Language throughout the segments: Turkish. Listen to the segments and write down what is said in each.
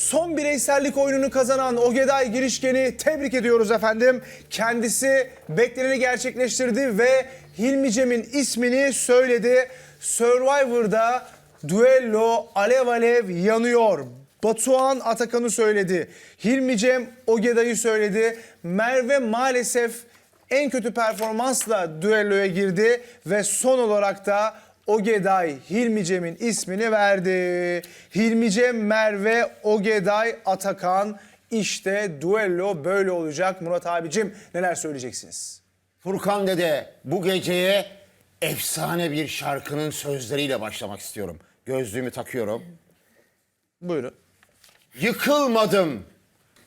Son bireysellik oyununu kazanan Ogeday Girişken'i tebrik ediyoruz efendim. Kendisi bekleneni gerçekleştirdi ve Hilmi Cem'in ismini söyledi. Survivor'da düello alev alev yanıyor. Batuhan Atakan'ı söyledi. Hilmi Cem Ogeday'ı söyledi. Merve maalesef en kötü performansla düelloya girdi ve son olarak da Ogeday Hilmi Cem'in ismini verdi. Hilmi Cem, Merve, Ogeday, Atakan işte düello böyle olacak. Murat abicim neler söyleyeceksiniz? Furkan Dede bu geceye efsane bir şarkının sözleriyle başlamak istiyorum. Gözlüğümü takıyorum. Buyurun. Yıkılmadım,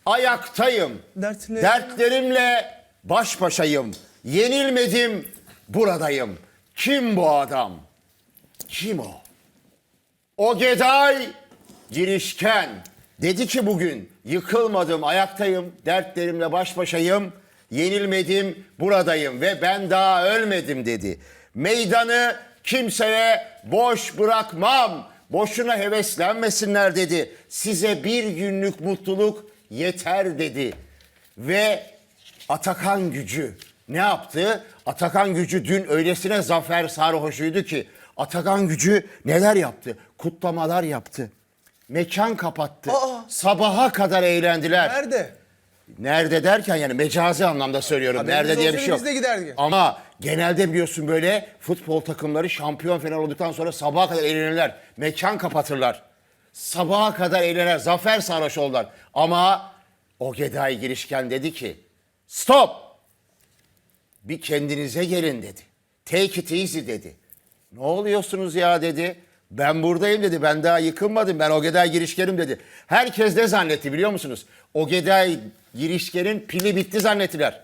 ayaktayım. Dertlerim- Dertlerimle baş başayım. Yenilmedim, buradayım. Kim bu adam? Kim o? Ogeday girişken. Dedi ki bugün yıkılmadım, ayaktayım, dertlerimle baş başayım. Yenilmedim, buradayım ve ben daha ölmedim dedi. Meydanı kimseye boş bırakmam. Boşuna heveslenmesinler dedi. Size bir günlük mutluluk yeter dedi. Ve Atakan gücü ne yaptı? Atakan gücü dün öylesine zafer sarhoşuydu ki Atakan gücü neler yaptı? Kutlamalar yaptı. Mekan kapattı. Aa! Sabaha kadar eğlendiler. Nerede? Nerede derken yani mecazi anlamda söylüyorum. Haberiniz Nerede diye bir şey yok. biz de giderdik. Ama genelde biliyorsun böyle futbol takımları şampiyon falan olduktan sonra sabaha kadar eğlenirler. Mekan kapatırlar. Sabaha kadar eğlenirler. Zafer sarhoş oldular. Ama Ogeday girişken dedi ki stop bir kendinize gelin dedi. Take it easy dedi. Ne oluyorsunuz ya dedi. Ben buradayım dedi. Ben daha yıkılmadım. Ben Ogeday girişkenim dedi. Herkes ne zannetti biliyor musunuz? Ogeday girişkenin pili bitti zannettiler.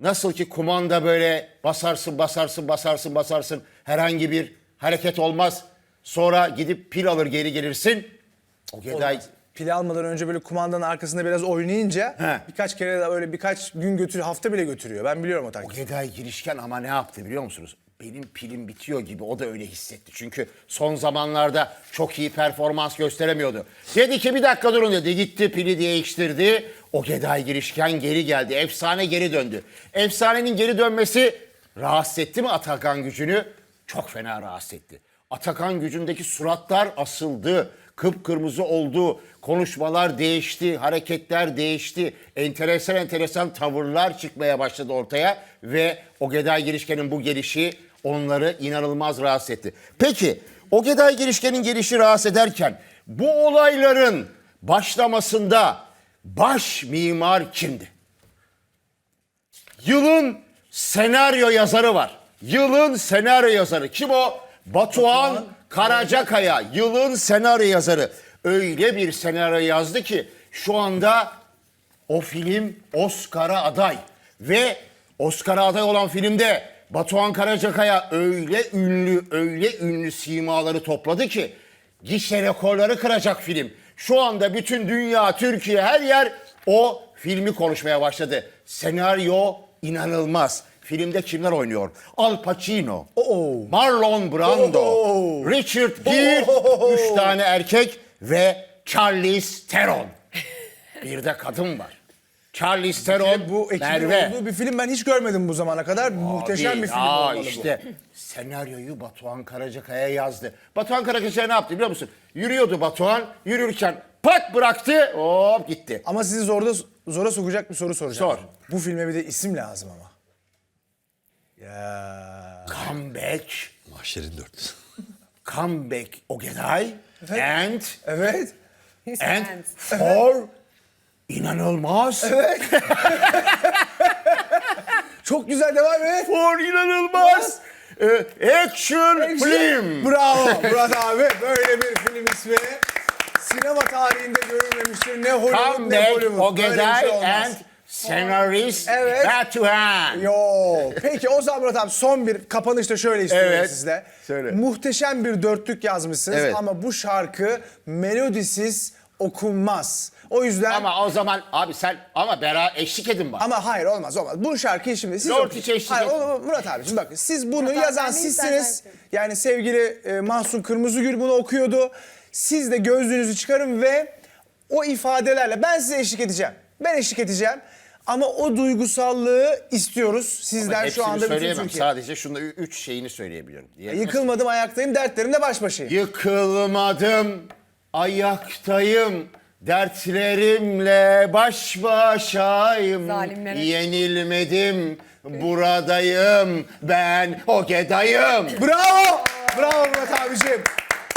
Nasıl ki kumanda böyle basarsın basarsın basarsın basarsın herhangi bir hareket olmaz. Sonra gidip pil alır geri gelirsin. Ogeday Pili almadan önce böyle kumandanın arkasında biraz oynayınca He. birkaç kere de öyle birkaç gün götürüyor, hafta bile götürüyor. Ben biliyorum o taktiği. Ogeday girişken ama ne yaptı biliyor musunuz? Benim pilim bitiyor gibi o da öyle hissetti. Çünkü son zamanlarda çok iyi performans gösteremiyordu. Dedi ki bir dakika durun dedi. Gitti pili değiştirdi. Ogeday girişken geri geldi. Efsane geri döndü. Efsanenin geri dönmesi rahatsız etti mi Atakan gücünü? Çok fena rahatsız etti. Atakan gücündeki suratlar asıldı. Kıpkırmızı oldu. Konuşmalar değişti, hareketler değişti. Enteresan enteresan tavırlar çıkmaya başladı ortaya ve Ogeday Girişken'in bu gelişi onları inanılmaz rahatsız etti. Peki Ogeday Girişken'in gelişi rahatsız ederken bu olayların başlamasında baş mimar kimdi? Yılın senaryo yazarı var. Yılın senaryo yazarı. Kim o? Batuhan Karacakaya. Yılın senaryo yazarı. Öyle bir senaryo yazdı ki şu anda o film Oscar'a aday. Ve Oscar'a aday olan filmde Batuhan Karacakaya öyle ünlü, öyle ünlü simaları topladı ki gişe rekorları kıracak film. Şu anda bütün dünya, Türkiye, her yer o filmi konuşmaya başladı. Senaryo inanılmaz. Filmde kimler oynuyor? Al Pacino, Oo. Marlon Brando, Oo. Richard Gere, Oo. üç tane erkek ve Charlize Theron. Bir de kadın var. Charlize Theron, Bu ekibin Merve. olduğu bir film ben hiç görmedim bu zamana kadar. Muhteşem bir film aa, olmalı işte senaryoyu Batuhan Karacakaya yazdı. Batuhan Karacakaya ne yaptı biliyor musun? Yürüyordu Batuhan, yürürken pat bıraktı, hop gitti. bu. Ama sizi zorda zora sokacak bir soru soracağım. Sor. Bu filme bir de isim lazım ama. Ya. Comeback, Mahşerin dörtlüsü. comeback Ogeday and Evet. and for inanılmaz. Çok güzel devam et. For inanılmaz. e, action film. Bravo Murat abi. Böyle bir film ismi. Sinema tarihinde görülmemiştir. Ne Hollywood ne Comeback Bollywood. Böyle bir şey olmaz. and senarist Evet. Batuhan. Yo. Peki o zaman Murat abi son bir kapanışta şöyle istiyorum Evet. sizde. Söyle. Muhteşem bir dörtlük yazmışsınız Evet. ama bu şarkı melodisiz okunmaz. O yüzden ama, Ama o zaman abi sen ama bera eşlik edin bak. hayır olmaz olmaz. Bu şarkıyı şimdi siz Lord okuyun. hiç eşlik Hayır, et. o- Murat abi şimdi bakın siz bunu Murat abi, yazan ben sizsiniz. Yani sevgili e, Mahsun Kırmızıgül bunu okuyordu. Siz de gözlüğünüzü çıkarın ve o ifadelerle ben size eşlik edeceğim. Ben eşlik edeceğim. Ama o duygusallığı istiyoruz sizden Hepsini şu anda bütün söyleyemem. Türkiye. Sadece şunda ü- üç şeyini söyleyebiliyorum. Yıkılmadım ayaktayım dertlerimle baş başayım. Yıkılmadım, ayaktayım. Dertlerimle baş başayım. Zalimlere. Yenilmedim, buradayım. Ben Ogedayım. Bravo! Bravo Murat abicim.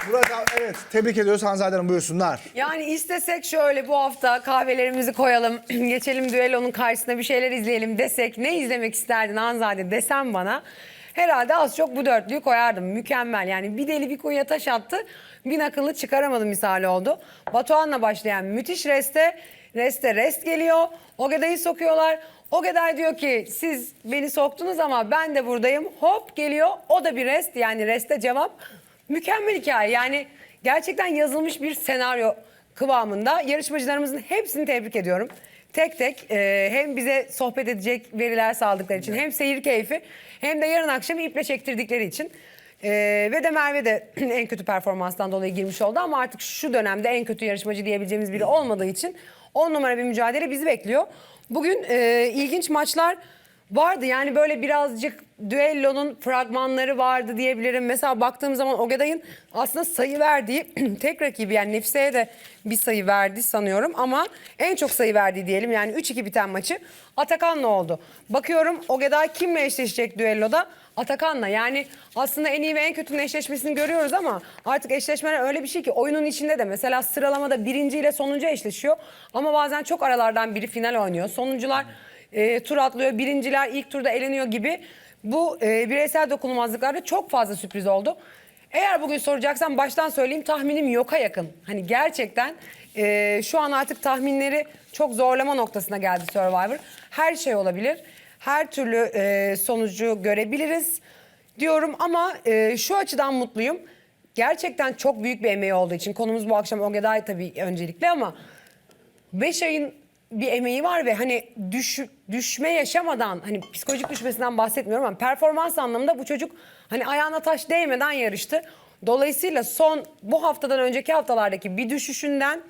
Murat abi, evet tebrik ediyoruz Hanzade Hanım buyursunlar. Yani istesek şöyle bu hafta kahvelerimizi koyalım, geçelim düellonun karşısına bir şeyler izleyelim desek ne izlemek isterdin Hanzade desem bana herhalde az çok bu dörtlüyü koyardım. Mükemmel yani bir deli bir kuyuya taş attı bin akıllı çıkaramadı misali oldu. Batuhan'la başlayan müthiş reste, reste rest geliyor. Ogeday'ı sokuyorlar. Ogeday diyor ki siz beni soktunuz ama ben de buradayım. Hop geliyor o da bir rest yani reste cevap. Mükemmel hikaye yani gerçekten yazılmış bir senaryo kıvamında. Yarışmacılarımızın hepsini tebrik ediyorum. Tek tek e, hem bize sohbet edecek veriler sağladıkları için hem seyir keyfi hem de yarın akşam iple çektirdikleri için. E, ve de Merve de en kötü performanstan dolayı girmiş oldu ama artık şu dönemde en kötü yarışmacı diyebileceğimiz biri olmadığı için 10 numara bir mücadele bizi bekliyor. Bugün e, ilginç maçlar Vardı yani böyle birazcık düellonun fragmanları vardı diyebilirim. Mesela baktığım zaman Ogeday'ın aslında sayı verdiği tek rakibi yani Nefise'ye de bir sayı verdi sanıyorum. Ama en çok sayı verdiği diyelim yani 3-2 biten maçı Atakan'la oldu. Bakıyorum Ogeday kimle eşleşecek düelloda? Atakan'la yani aslında en iyi ve en kötünün eşleşmesini görüyoruz ama artık eşleşmeler öyle bir şey ki oyunun içinde de mesela sıralamada birinci ile sonuncu eşleşiyor. Ama bazen çok aralardan biri final oynuyor. Sonuncular e, tur atlıyor. Birinciler ilk turda eleniyor gibi. Bu e, bireysel dokunulmazlıklarda çok fazla sürpriz oldu. Eğer bugün soracaksan baştan söyleyeyim tahminim yoka yakın. Hani gerçekten e, şu an artık tahminleri çok zorlama noktasına geldi Survivor. Her şey olabilir. Her türlü e, sonucu görebiliriz diyorum ama e, şu açıdan mutluyum. Gerçekten çok büyük bir emeği olduğu için konumuz bu akşam Ogeday tabii öncelikli ama 5 ayın bir emeği var ve hani düş, düşme yaşamadan hani psikolojik düşmesinden bahsetmiyorum ama performans anlamında bu çocuk hani ayağına taş değmeden yarıştı. Dolayısıyla son bu haftadan önceki haftalardaki bir düşüşünden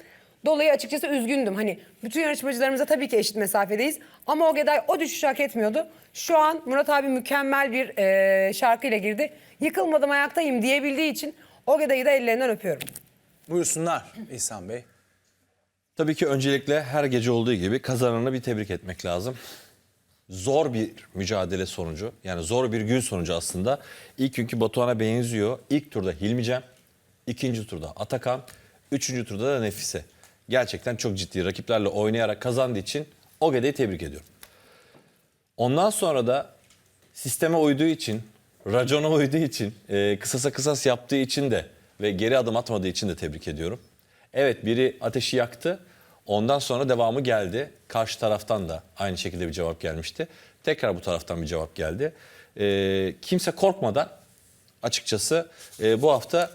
dolayı açıkçası üzgündüm. Hani bütün yarışmacılarımıza tabii ki eşit mesafedeyiz ama Ogeday o düşüşü hak etmiyordu. Şu an Murat abi mükemmel bir e, şarkıyla girdi. Yıkılmadım ayaktayım diyebildiği için Ogeday'ı da ellerinden öpüyorum. Buyursunlar İhsan Bey. Tabii ki öncelikle her gece olduğu gibi kazananı bir tebrik etmek lazım. Zor bir mücadele sonucu yani zor bir gün sonucu aslında. İlk günkü Batuhan'a benziyor. İlk turda Hilmicem, ikinci turda Atakan, üçüncü turda da Nefise. Gerçekten çok ciddi rakiplerle oynayarak kazandığı için Ogeda'yı tebrik ediyorum. Ondan sonra da sisteme uyduğu için, racona uyduğu için, e, kısasa kısas yaptığı için de ve geri adım atmadığı için de tebrik ediyorum. Evet biri ateşi yaktı. Ondan sonra devamı geldi. Karşı taraftan da aynı şekilde bir cevap gelmişti. Tekrar bu taraftan bir cevap geldi. E, kimse korkmadan açıkçası e, bu hafta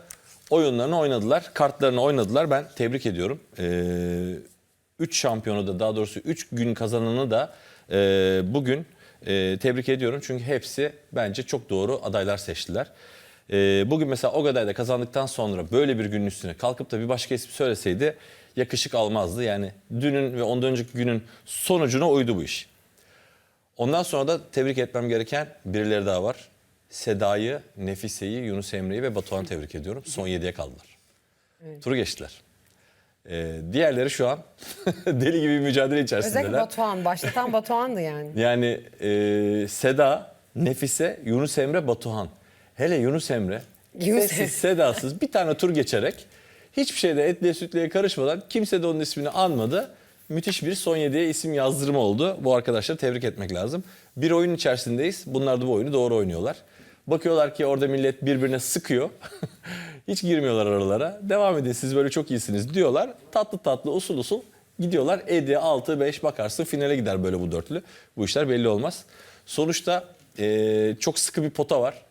oyunlarını oynadılar. Kartlarını oynadılar. Ben tebrik ediyorum. E, 3 şampiyonu da daha doğrusu 3 gün kazananı da e, bugün e, tebrik ediyorum. Çünkü hepsi bence çok doğru adaylar seçtiler. E, bugün mesela Ogaday'da kazandıktan sonra böyle bir günün üstüne kalkıp da bir başka isim söyleseydi yakışık almazdı. Yani dünün ve ondan önceki günün sonucuna uydu bu iş. Ondan sonra da tebrik etmem gereken birileri daha var. Seda'yı, Nefise'yi, Yunus Emre'yi ve Batuhan'ı tebrik ediyorum. Son 7'ye kaldılar. Turu geçtiler. Ee, diğerleri şu an deli gibi bir mücadele içerisindeler. Özellikle Batuhan. Başlatan Batuhan'dı yani. Yani e, Seda, Nefise, Yunus Emre, Batuhan. Hele Yunus Emre Yunus sessiz sedasız bir tane tur geçerek hiçbir şeyde etliye sütlüye karışmadan kimse de onun ismini anmadı. Müthiş bir son yediye isim yazdırma oldu. Bu arkadaşları tebrik etmek lazım. Bir oyun içerisindeyiz. Bunlar da bu oyunu doğru oynuyorlar. Bakıyorlar ki orada millet birbirine sıkıyor. Hiç girmiyorlar aralara. Devam edin siz böyle çok iyisiniz diyorlar. Tatlı tatlı usul usul gidiyorlar. 7, 6, 5 bakarsın finale gider böyle bu dörtlü. Bu işler belli olmaz. Sonuçta eee, çok sıkı bir pota var.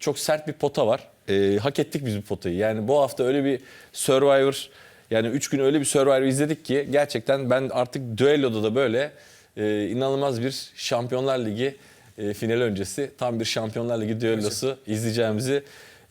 Çok sert bir pota var. Eee, hak ettik biz bu potayı. Yani bu hafta öyle bir Survivor yani 3 gün öyle bir Survivor izledik ki gerçekten ben artık düelloda da böyle eee, inanılmaz bir Şampiyonlar Ligi eee final öncesi tam bir Şampiyonlar Ligi düellosu izleyeceğimizi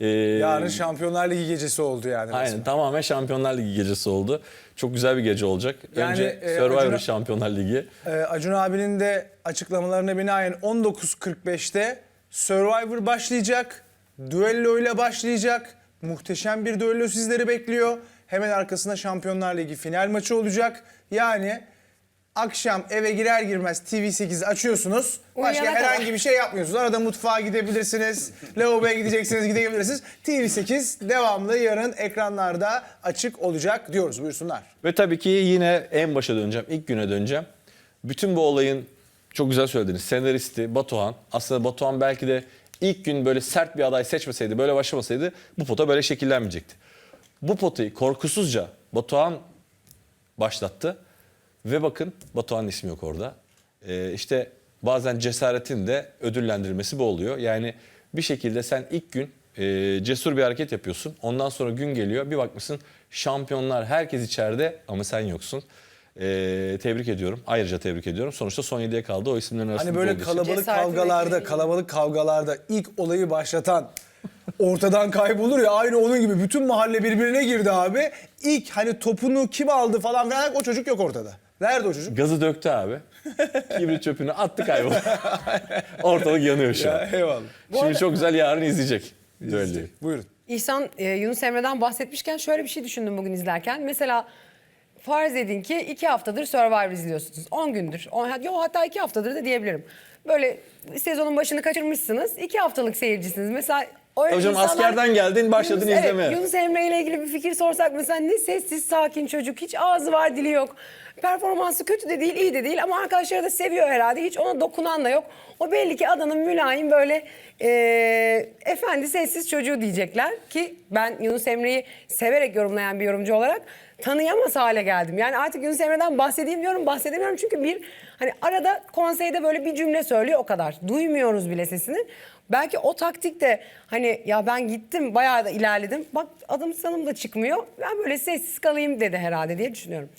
Ee, Yarın Şampiyonlar Ligi gecesi oldu yani. Aynen resmen. tamamen Şampiyonlar Ligi gecesi oldu. Çok güzel bir gece olacak. Yani, Önce e, Survivor Acun'a- Şampiyonlar Ligi. Ee, Acun abinin de açıklamalarına binaen 19.45'te Survivor başlayacak. Düello ile başlayacak. Muhteşem bir düello sizleri bekliyor. Hemen arkasında Şampiyonlar Ligi final maçı olacak. Yani akşam eve girer girmez TV8 açıyorsunuz. Başka Uyuyana kadar. herhangi bir şey yapmıyorsunuz. Arada mutfağa gidebilirsiniz. Lavaboya gideceksiniz gidebilirsiniz. TV8 devamlı yarın ekranlarda açık olacak diyoruz. Buyursunlar. Ve tabii ki yine en başa döneceğim, ilk güne döneceğim. Bütün bu olayın çok güzel söylediniz. Senaristi Batuhan. Aslında Batuhan belki de ilk gün böyle sert bir aday seçmeseydi, böyle başlamasaydı bu pota böyle şekillenmeyecekti. Bu potayı korkusuzca Batuhan başlattı. Ve bakın Batuhan'ın ismi yok orada. Ee, işte bazen cesaretin de ödüllendirilmesi bu oluyor. Yani bir şekilde sen ilk gün e, cesur bir hareket yapıyorsun. Ondan sonra gün geliyor bir bakmışsın şampiyonlar herkes içeride ama sen yoksun. Ee, tebrik ediyorum. Ayrıca tebrik ediyorum. Sonuçta son 7'ye kaldı. O isimlerin arasında Hani böyle olduğu için. kalabalık Cesaretini kavgalarda, bekleyin. kalabalık kavgalarda ilk olayı başlatan ortadan kaybolur ya aynı onun gibi bütün mahalle birbirine girdi abi. İlk hani topunu kim aldı falan filan o çocuk yok ortada. Nerede o çocuk? Gazı döktü abi. Kibrit çöpünü attı kayboldu. Ortalık yanıyor şu an. eyvallah. Şimdi çok güzel yarın izleyecek. düelloyu. Buyurun. İhsan e, Yunus Emre'den bahsetmişken şöyle bir şey düşündüm bugün izlerken. Mesela farz edin ki iki haftadır Survivor izliyorsunuz. 10 gündür. On, yo, hatta iki haftadır da diyebilirim. Böyle sezonun başını kaçırmışsınız. iki haftalık seyircisiniz. Mesela öyle Hocam insanlar- askerden geldin, başladın Yunus, izlemeye. Evet, Yunus Emre ile ilgili bir fikir sorsak mesela ne sessiz sakin çocuk. Hiç ağzı var dili yok. Performansı kötü de değil iyi de değil ama arkadaşları da seviyor herhalde. Hiç ona dokunan da yok. O belli ki adanın mülayim böyle eee, efendi sessiz çocuğu diyecekler. Ki ben Yunus Emre'yi severek yorumlayan bir yorumcu olarak tanıyamaz hale geldim. Yani artık Yunus Emre'den bahsedeyim diyorum bahsedemiyorum. Çünkü bir hani arada konseyde böyle bir cümle söylüyor o kadar. Duymuyoruz bile sesini. Belki o taktik de hani ya ben gittim bayağı da ilerledim. Bak adım sanım da çıkmıyor. Ben böyle sessiz kalayım dedi herhalde diye düşünüyorum.